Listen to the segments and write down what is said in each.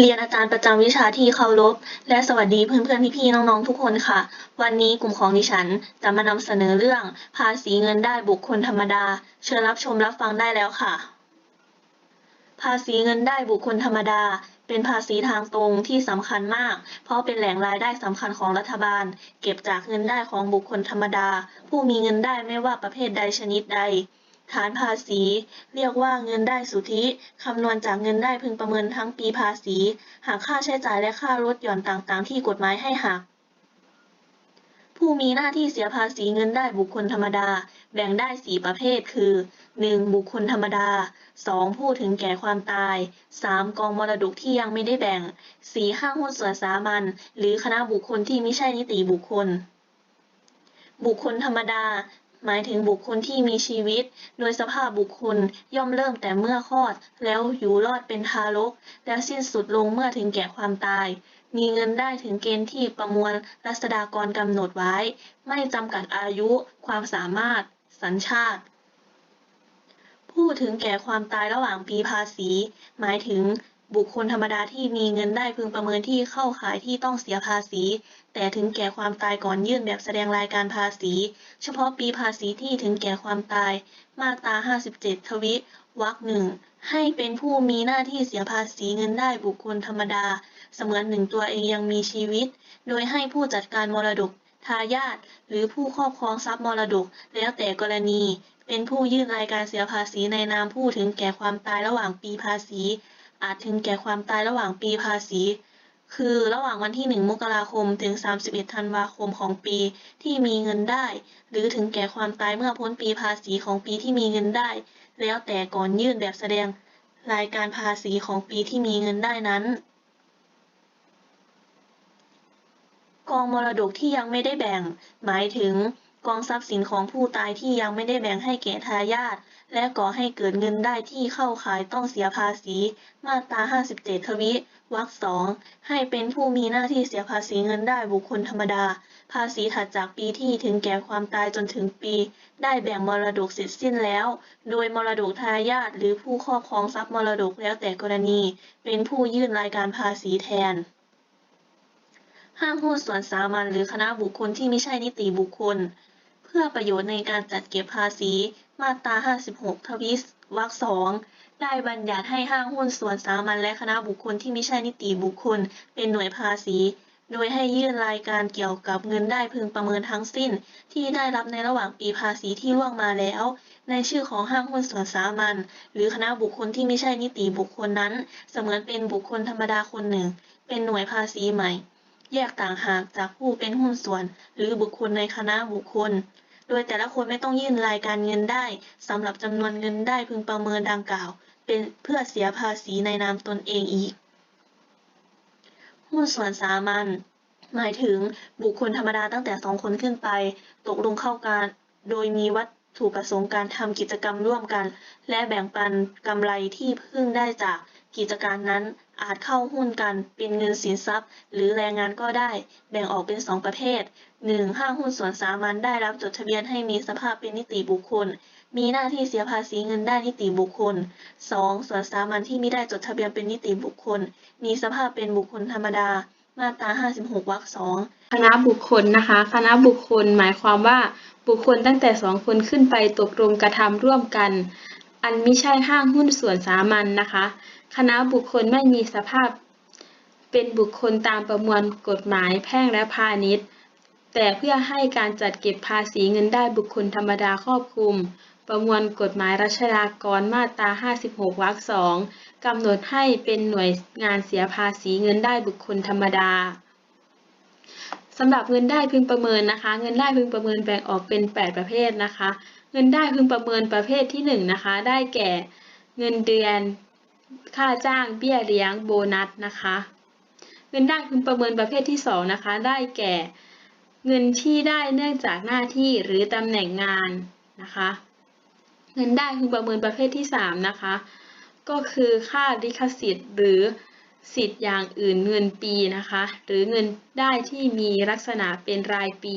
เรียนอาจารย์ประจำวิชาที่เคารพและสวัสดีเพื่อนๆพี่ๆน้องๆทุกคนค่ะ วันนี้กลุ่มของดิฉันจะมานำเสนอเรื่องภาษีเงินได้บุคคลธรรมดา เชิญรับชมรับฟังได้แล้วค่ะ ภาษีเงินได้บุคคลธรรมดา เป็นภาษีทางตรงที่สำคัญมาก เพราะเป็นแหล่งรายได้สำคัญของรัฐบาล เก็บจากเงินได้ของบุคคลธรรมดา ผู้มีเงินได้ไม่ว่าประเภทใดชนิดใด ฐานภาษี เรียกว่าเงินได้สุทธิ คำนวณจากเงินได้พึงประเมินทั้งปีภาษี หากค่าใช้จ่ายและค่าลดหย่อนต่างๆ ที่กฎหมายให้หัก ผู้มีหน้าที่เสียภาษีเงินได้บุคคลธรรมดา แบ่งได้ 4 ประเภท คือ 1. บุคคลธรรมดา 2. ผู้ถึงแก่ความตาย 3. กองมรดกที่ยังไม่ได้แบ่ง 4. ห้างหุ้นส่วนสามัญหรือคณะบุคคลที่ไม่ใช่นิติบุคคลบุคคลธรรมดา หมายถึงบุคคลที่มีชีวิต โดยสภาพบุคคลย่อมเริ่มแต่เมื่อคลอด แล้วอยู่รอดเป็นทารก แล้วสิ้นสุดลงเมื่อถึงแก่ความตาย มีเงินได้ถึงเกณฑ์ที่ประมวลรัษฎากรกำหนดไว้ ไม่จำกัดอายุ ความสามารถ สัญชาติ ผู้ถึงแก่ความตายระหว่างปีภาษี หมายถึง บุคคลธรรมดาที่มีเงินได้พึงประเมินที่เข้าขายที่ต้องเสียภาษี แต่ถึงแก่ความตายก่อนยื่นแบบแสดงรายการภาษี เฉพาะปีภาษีที่ถึงแก่ความตาย มาตรา 57 ทวิวรรคหนึ่งให้เป็นผู้มีหน้าที่เสียภาษีเงินได้บุคคลธรรมดา เสมือนหนึ่งตัวเองยังมีชีวิต โดยให้ผู้จัดการมรดกทายาทหรือผู้ครอบครองทรัพย์มรดก แล้วแต่กรณี เป็นผู้ยื่นรายการเสียภาษีในนามผู้ถึงแก่ความตายระหว่างปีภาษี อาจถึงแก่ความตายระหว่างปีภาษี คือระหว่างวันที่ 1 มกราคม ถึง 31 ธันวาคมของปีที่มีเงินได้ หรือถึงแก่ความตายเมื่อพ้นปีภาษีของปีที่มีเงินได้ แล้วแต่ก่อนยื่นแบบแสดงรายการภาษีของปีที่มีเงินได้นั้น กองมรดกที่ยังไม่ได้แบ่ง หมายถึง กองทรัพย์สินของผู้ตายที่ยังไม่ได้แบ่งให้แก่ทายาทและก่อให้เกิดเงินได้ที่เข้าขายต้องเสียภาษี มาตรา 57 ทวิวรรคสองให้เป็นผู้มีหน้าที่เสียภาษีเงินได้บุคคลธรรมดา ภาษีถัดจากปีที่ถึงแก่ความตายจนถึงปี ได้แบ่งมรดกเสร็จสิ้นแล้ว โดยมรดกทายาทหรือผู้ครอบครองทรัพย์มรดกแล้วแต่กรณี เป็นผู้ยื่นรายการภาษีแทนห้างหุ้นส่วนสามัญหรือคณะบุคคลที่ไม่ใช่นิติบุคคล เพื่อประโยชน์ในการจัดเก็บภาษี มาตรา 56 ทวิสวรรคสองได้บัญญัติให้ห้างหุ้นส่วนสามัญและคณะบุคคลที่ไม่ใช่นิติบุคคล เป็นหน่วยภาษี โดยให้ยื่นรายการเกี่ยวกับเงินได้พึงประเมินทั้งสิ้น ที่ได้รับในระหว่างปีภาษีที่ล่วงมาแล้ว ในชื่อของห้างหุ้นส่วนสามัญหรือคณะบุคคลที่ไม่ใช่นิติบุคคลนั้น เสมือนเป็นบุคคลธรรมดาคนหนึ่ง เป็นหน่วยภาษีใหม่ แยกต่างหากจากผู้เป็นหุ้นส่วน หรือบุคคลในคณะบุคคล โดยแต่ละคนไม่ต้องยื่นรายการเงินได้สำหรับจำนวนเงินได้พึงประเมินดังกล่าว เป็นเพื่อเสียภาษีในนามตนเองอีก หุ้นส่วนสามัญหมายถึงบุคคลธรรมดาตั้งแต่สองคนขึ้นไป ตกลงเข้าการ โดยมีวัตถุประสงค์การทำกิจกรรมร่วมกัน และแบ่งปันกำไรที่พึ่งได้จากกิจการนั้น อาจเข้าหุ้นกันเป็นเงินสินทรัพย์ หรือแรงงานก็ได้ แบ่งออกเป็นสองประเภท 1. ห้างหุ้นส่วนสามัญได้รับจดทะเบียนให้มีสภาพเป็นนิติบุคคล มีหน้าที่เสียภาษีเงินได้นิติบุคคล 2. ส่วนสามัญที่ไม่ได้จดทะเบียนเป็นนิติบุคคล มีสภาพเป็นบุคคลธรรมดา มาตรา 56 วรรคสองคณะบุคคลนะคะ คณะบุคคลหมายความว่าบุคคลตั้งแต่สองคนขึ้นไปตกลงกระทำร่วมกัน อันไม่ใช่ห้างหุ้นส่วนสามัญนนะคะ คณะบุคคลไม่มีสภาพ เป็นบุคคลตามประมวลกฎหมายแพ่งและพาณิชย์ แต่เพื่อให้การจัดเก็บภาษีเงินได้บุคคลธรรมดาครอบคลุม ประมวลกฎหมายรัชฎากรมาตรา 56 วรรคสองกำหนดให้เป็นหน่วยงานเสียภาษีเงินได้บุคคลธรรมดาสำหรับเงินได้พึงประเมินนะคะ เงินได้พึงประเมินแบ่งออกเป็น 8 ประเภทนะคะ เงินได้พึงประเมินประเภทที่1นะคะ ได้แก่ เงินเดือน ค่าจ้างเบี้ยเลี้ยงโบนัสนะคะเงินได้พึงประเมินประเภทที่ 2 นะคะ ได้แก่เงินที่ได้เนื่องจากหน้าที่หรือตำแหน่งงานนะคะ เงินได้พึงประเมินประเภทที่ 3 นะคะ ก็คือค่าลิขสิทธิ์หรือสิทธิ์อย่างอื่นเงินปีนะคะ หรือเงินได้ที่มีลักษณะเป็นรายปี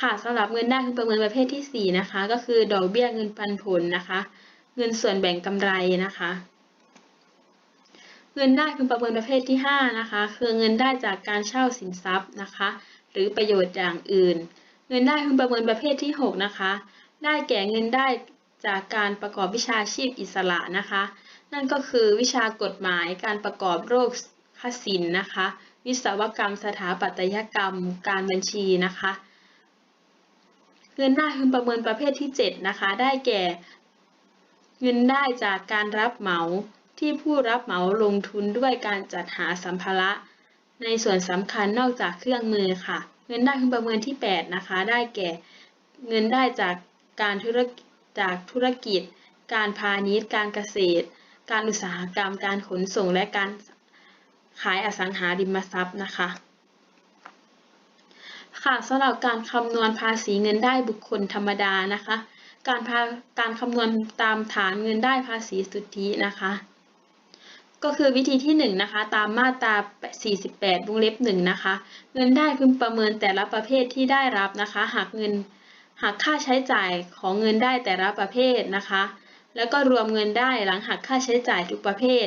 ค่ะสำหรับเงินได้พึงประเมินประเภทที่ 4 นะคะ ก็คือดอกเบี้ยเงินปันผลนะคะ เงินส่วนแบ่งกำไรนะคะ เงินได้พึงประเมินประเภทที่ 5 นะคะ คือเงินได้จากการเช่าสินทรัพย์นะคะ หรือประโยชน์อย่างอื่น เงินได้พึงประเมินประเภทที่ 6 นะคะ ได้แก่เงินได้จากการประกอบวิชาชีพอิสระนะคะ นั่นก็คือวิชากฎหมายการประกอบโรคคศิลป์นะคะ วิศวกรรม สถาปัตยกรรม การบัญชีนะคะ เงินได้พึงประเมินประเภทที่ 7 นะคะ ได้แก่ เงินได้จากการรับเหมา ที่ผู้รับเหมาลงทุนด้วยการจัดหาสัมภาระ ในส่วนสำคัญนอกจากเครื่องมือค่ะ เงินได้พึงประเมินที่ 8 นะคะ ได้แก่ เงินได้จากการธุรจากธุรกิจ การพาณิชย์ การเกษตร การอุตสาหกรรม การขนส่ง และการขายอสังหาริมทรัพย์นะคะ ค่ะสำหรับการคำนวณภาษีเงินได้บุคคลธรรมดานะคะการาการคำนวณตามฐานเงินได้ภาษีสุทธินะคะ ก็คือวิธีที่1นงนะคะตามมาตรา 48 วงเล็บ1นะคะ เงินได้พึงประเมินแต่ละประเภทที่ได้รับนะคะ หากเงินหากค่าใช้จ่ายของเงินได้แต่ละประเภทนะคะ แล้วก็รวมเงินได้หลังหักค่าใช้จ่ายทุกประเภท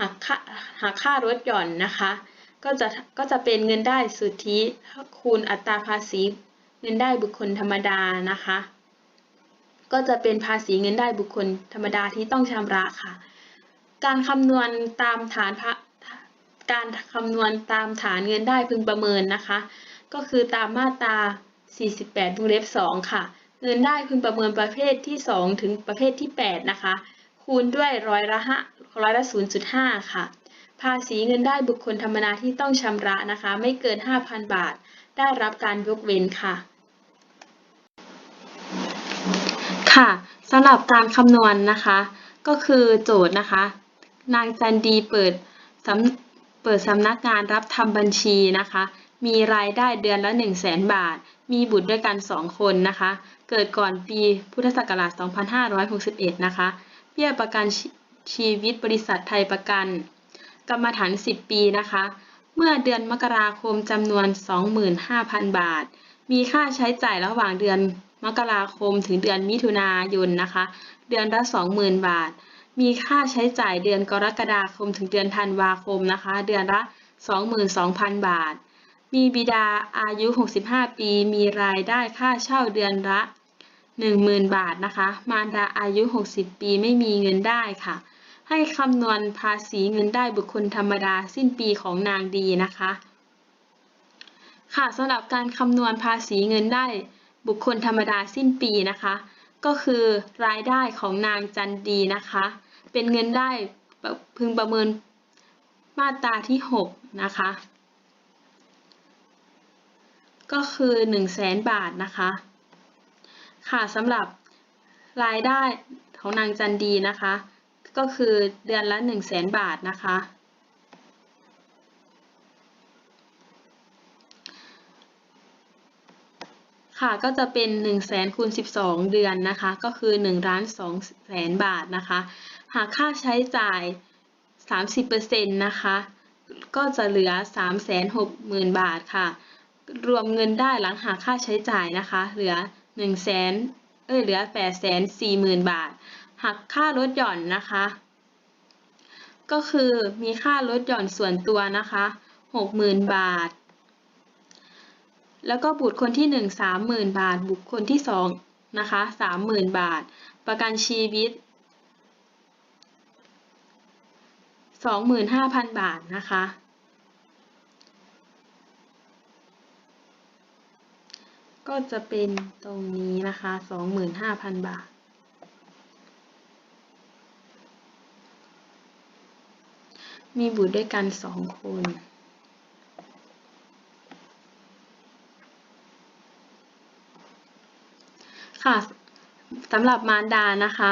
หักค่าหักค่ารถหย่อนนะคะ ก็จะก็จะเป็นเงินได้สุทธิคูณอัตราภาษีเงินได้บุคคลธรรมดานะคะ ก็จะเป็นภาษีเงินได้บุคคลธรรมดาที่ต้องชำระค่ะ การคำนวณตามฐานพระการคำนวณตามฐานเงินได้พึงประเมินนะคะ ก็คือตามมาตรา 48วงเล็บ 2 ค่ะ เงินได้พึงประเมินประเภทที่ 2 ถึงประเภทที่ 8 นะคะ คูณด้วยร้อยละห้าร้อยละ 0.5 ค่ะ ภาษีเงินได้บุคคลธรรมดาที่ต้องชำระนะคะ ไม่เกิน 5,000 บาท ได้รับการยกเว้นค่ะ ค่ะสำหรับการคำนวณนะคะ ก็คือโจทย์นะคะ นางจันดีเปิดสำเปิดสำนักงานรับทำบัญชีนะคะ มีรายได้เดือนละ 1 0 0 0 0แบาท มีบุตรด้วยกัน 2 คนนะคะ เกิดก่อนปีพุทธศักราช 2561 นะคะ เบี้ยประกันชีวิตบริษัทไทยประกัน กรรมฐาน 10 ปีนะคะ เมื่อเดือนมกราคมจำนวน 25,000 บาท มีค่าใช้จ่ายระหว่างเดือนมกราคมถึงเดือนมิถุนายนนะคะ เดือนละ 20,000 บาท มีค่าใช้จ่ายเดือนกรกฎาคมถึงเดือนธันวาคมนะคะ เดือนละ 22,000 บาท มีบิดาอายุ 65 ปี มีรายได้ค่าเช่าเดือนละ 10,000 บาทนะคะ มารดาอายุ 60 ปีไม่มีเงินได้ค่ะ ให้คำนวณภาษีเงินได้บุคคลธรรมดาสิ้นปีของนางดีนะคะ ค่ะสำหรับการคำนวณภาษีเงินได้บุคคลธรรมดาสิ้นปีนะคะ ก็คือรายได้ของนางจันดีนะคะ เป็นเงินได้พึงประเมินมาตราที่ 6 นะคะ ก็คือ 1 0 0 0 0แสนบาทนะคะ ค่ะสำหรับรายได้ของนางจันดีนะคะ ก็คือเดือนละ 1 0 0 0 0แสนบาทนะคะ ค่ะก็จะเป็น 1 0 0 0 0แสนคูณ12 เดือนนะคะ ก็คือ1ล้าน2แสนบาทนะคะ หากค่าใช้จ่าย 30%นะคะ ก็จะเหลือ 3 6 0 0 0 0 บาทค่ะ รวมเงินได้หลังหักค่าใช้จ่ายนะคะ เหลือ 1 0 0 0 0แสนเอ้ยเหลือ 8 4 0 0 0 0 บาท หักค่าลดหย่อนนะคะ ก็คือมีค่าลดหย่อนส่วนตัวนะคะ 60,000 บาท แล้วก็บุตรคนที่ 1 30,000 บาท บุคคลที่ 2 นะคะ 30,000 บาท ประกันชีวิต 25,000 บาทนะคะ ก็จะเป็นตรงนี้นะคะ 25,000 บาท มีบุตรด้วยกัน 2 คนค่ะสำหรับมารดานะคะ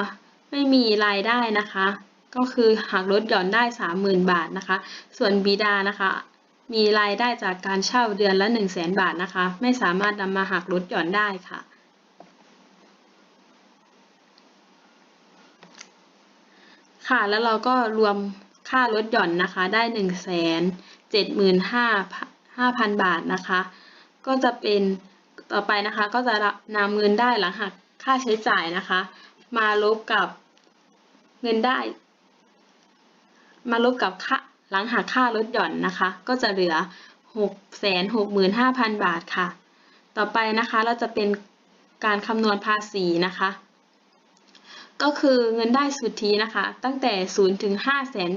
ไม่มีรายได้นะคะ ก็คือหักลดหย่อนได้ 30,000 บาทนะคะ ส่วนบิดานะคะ มีรายได้จากการเช่าเดือนละ 1 0 0 0 0แสนบาทนะคะ ไม่สามารถนำมาหักลดหย่อนได้ค่ะ ค่ะ แล้วเราก็รวมค่าลดหย่อนนะคะได้ 1 7 5 5 0 0 0 บาทนะคะ ก็จะเป็นต่อไปนะคะก็จะนำเงินได้หลังหักค่าใช้จ่ายนะคะ มาลบกับเงินได้ มาลบกับค่าหลังหักค่าลดหย่อนนะคะ ก็จะเหลือ 665,000 บาทค่ะ ต่อไปนะคะเราจะเป็นการคำนวณภาษีนะคะ ก็คือเงินได้สุทธินะคะ ตั้งแต่ 0 ถึง5แสน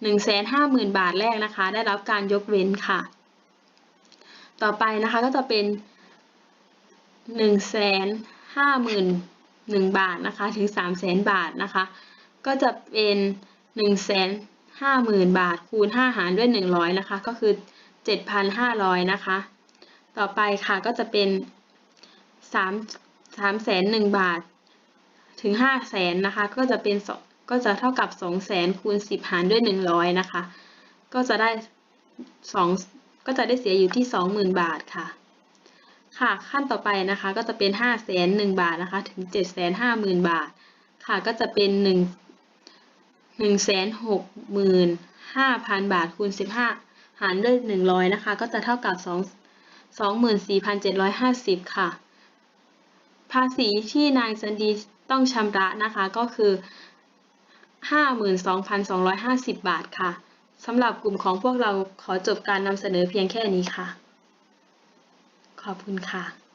1 5 0 0 0 0 บาทแรกนะคะ ได้รับการยกเว้นค่ะ ต่อไปนะคะก็จะเป็น 1 5 0 0 0 1 บาทนะคะ ถึง 3 0 0 0 0 0 บาทนะคะ ก็จะเป็น1 5 0 0 0 0 บาท คูณ 5 หารด้วย 100 นะคะ ก็คือ 7,500 นะคะ ต่อไปค่ะก็จะเป็น 3 3แสน1บาท ถึง5แสนนะคะ ก็จะเป็น ก็จะเท่ากับ2แสนคูณ 10 หารด้วย 100 นะคะ ก็จะได้2ก็จะได้เสียอยู่ที่ 20,000 บาทค่ะ ค่ะ ขั้นต่อไปนะคะ ก็จะเป็น5แสน1บาทนะคะ ถึง7 5 0 0 0 0 บาท ค่ะ ก็จะเป็น 1 1แสน65,000บาทคูณ15หารด้วย100นะคะ ก็จะเท่ากับ2 24,750ค่ะ ภาษีที่นายจันดีต้องชำระนะคะก็คือ52,250บาทค่ะสำหรับกลุ่มของพวกเราขอจบการนำเสนอเพียงแค่นี้ค่ะ ขอบคุณค่ะ